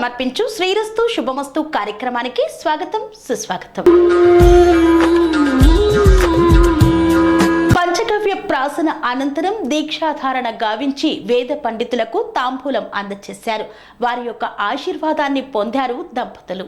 సమర్పించు శ్రీరస్తు శుభమస్తు కార్యక్రమానికి స్వాగతం సుస్వాగతం పంచగవ్య ప్రాసన అనంతరం దీక్షాధారణ గావించి వేద పండితులకు తాంబూలం అందజేశారు వారి యొక్క ఆశీర్వాదాన్ని పొందారు దంపతులు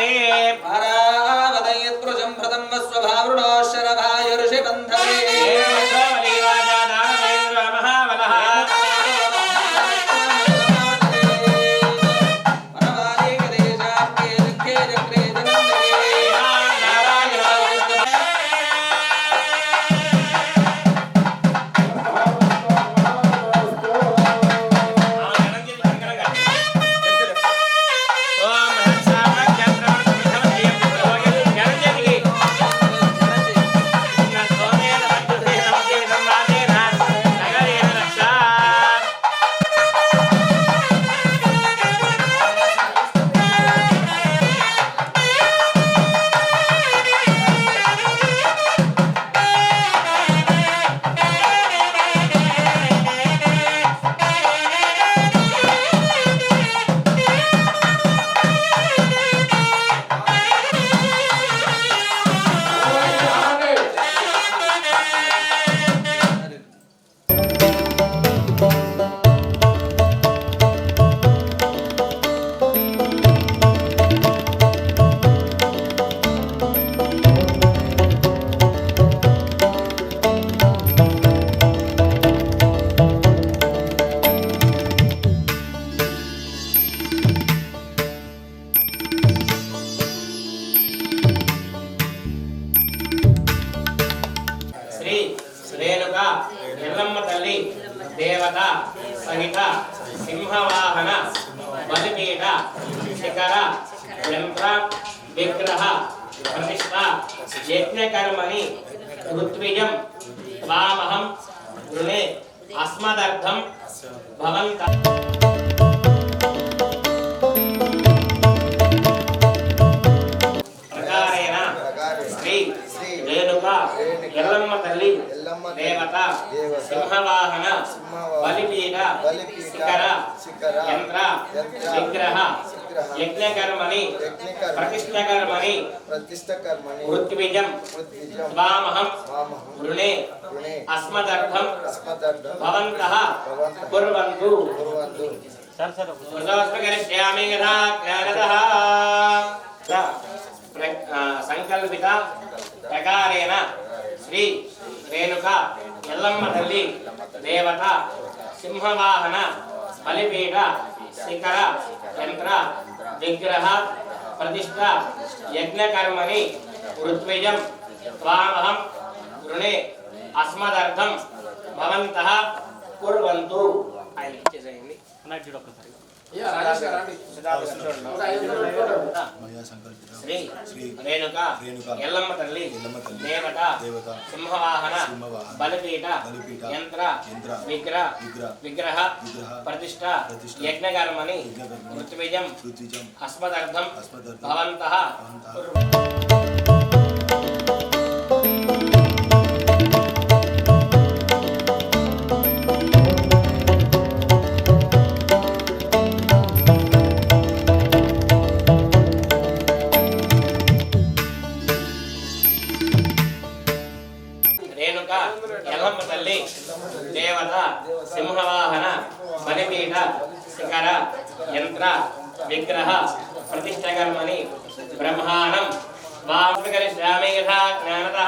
वे परावदयत्कृशं भृतं वस्वभावृणा देवता संहिता सिंहवाहन बलिपीठ शिखर यंत्र विग्रह प्रतिष्ठा यज्ञकर्मणि ऋत्विजं वामहं गृहे अस्मदर्थं भवन्तः దేవత సింహవాహన బలిపీఠ శిఖర యంత్ర విగ్రహ యజ్ఞకర్మణి ప్రతిష్టకర్మణి మృత్యుబీజం వామహం వృణే అస్మదర్థం భవంతః కుర్వంతు కరిష్యామి యథా సంకల్పిత ప్రకారేణ శ్రీ రేణుక ఎల్లమ్మ తల్లి దేవత సింహవాహన బలిపీట శిఖర యంత్ర విగ్రహ ప్రతిష్ట యజ్ఞకర్మని ఋత్విజం త్వామహం గృణే అస్మదర్థం భవంతః కుర్వంతు ఆయన ఇచ్చేసేయండి అన్నట్టు ఒకసారి ఎల్లమ్మ తల్లి దేవత సింహవాహన అస్మదర్థం భవంతః బ్రహ్మవాహన బలిపీఠ శిఖర యంత్ర విగ్రహ ప్రతిష్టకర్మని బ్రహ్మాణం వాస్కరిష్యామి యథా జ్ఞానత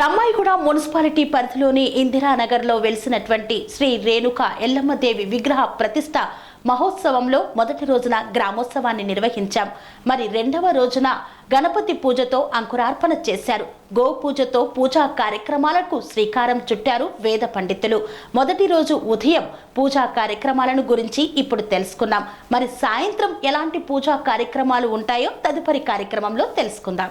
దమ్మాయిగూడ మున్సిపాలిటీ పరిధిలోని ఇందిరానగర్ లో వెలిసినటువంటి శ్రీ రేణుక ఎల్లమ్మదేవి విగ్రహ ప్రతిష్ట మహోత్సవంలో మొదటి రోజున గ్రామోత్సవాన్ని నిర్వహించాం మరి రెండవ రోజున గణపతి పూజతో అంకురార్పణ చేశారు గో పూజతో పూజా కార్యక్రమాలకు శ్రీకారం చుట్టారు వేద పండితులు మొదటి రోజు ఉదయం పూజా కార్యక్రమాలను గురించి ఇప్పుడు తెలుసుకుందాం మరి సాయంత్రం ఎలాంటి పూజా కార్యక్రమాలు ఉంటాయో తదుపరి కార్యక్రమంలో తెలుసుకుందాం